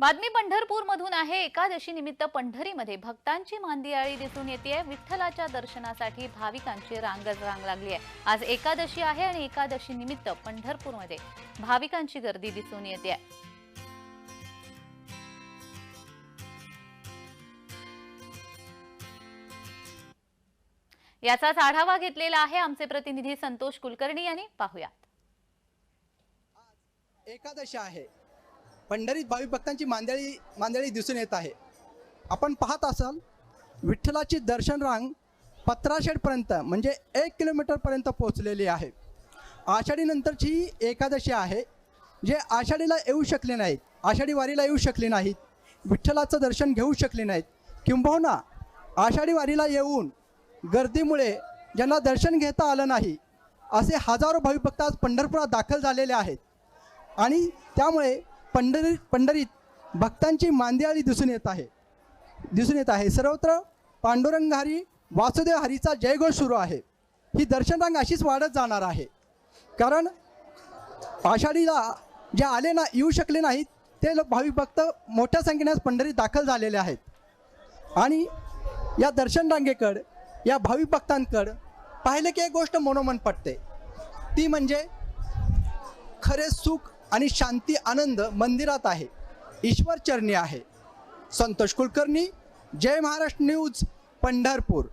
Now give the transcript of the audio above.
बातमी पंढरपूर मधून आहे. एकादशी निमित्त पंढरीमध्ये भक्तांची मांदियाळी दिसून येते विठ्ठलाच्या दर्शनासाठी भाविकांची रांगच रांग लागली आहे आज एकादशी आहे आणि एकादशी निमित्त पंढरपूरमध्ये भाविकांची गर्दी दिसून येते याचाच आढावा घेतलेला आहे आमचे प्रतिनिधी संतोष कुलकर्णी यांनी. पाहुयात. एकादशी आहे. पंढरीत भावी भक्तांची मांदळी मांदळी दिसून येत आहे. आपण पाहत असाल विठ्ठलाची दर्शन रांग पत्राशेडपर्यंत म्हणजे एक किलोमीटरपर्यंत पोहोचलेली आहे. आषाढीनंतरची ही एकादशी आहे जे आषाढीला येऊ शकले नाहीत आषाढी वारीला येऊ शकले नाहीत विठ्ठलाचं दर्शन घेऊ शकले नाहीत. किंबहुना आषाढी वारीला येऊन गर्दीमुळे ज्यांना दर्शन घेता आलं नाही असे हजारो भाविभक्त आज पंढरपुरात दाखल झालेले आहेत. आणि त्यामुळे पंढरी पंढरीत भक्तांची मांदियाळी दिसून येत आहे. दिसून येत आहे. सर्वत्र पांडुरंग हरी वासुदेव हरीचा जयघोष सुरू आहे. ही दर्शनरांग अशीच वाढत जाणार आहे. कारण आषाढीला जे आले ना येऊ शकले नाहीत ते लोक भाविक भक्त मोठ्या संख्येने पंढरीत दाखल झालेले आहेत. आणि या दर्शन रांगेकड या भाविक भक्तांकड पाहिलं की एक गोष्ट मनोमन पटते. ती म्हणजे खरे सुख आणि शांती आनंद मंदिरात आहे. ईश्वर चरणी आहे. संतोष कुलकर्णी जय महाराष्ट्र न्यूज पंढरपूर.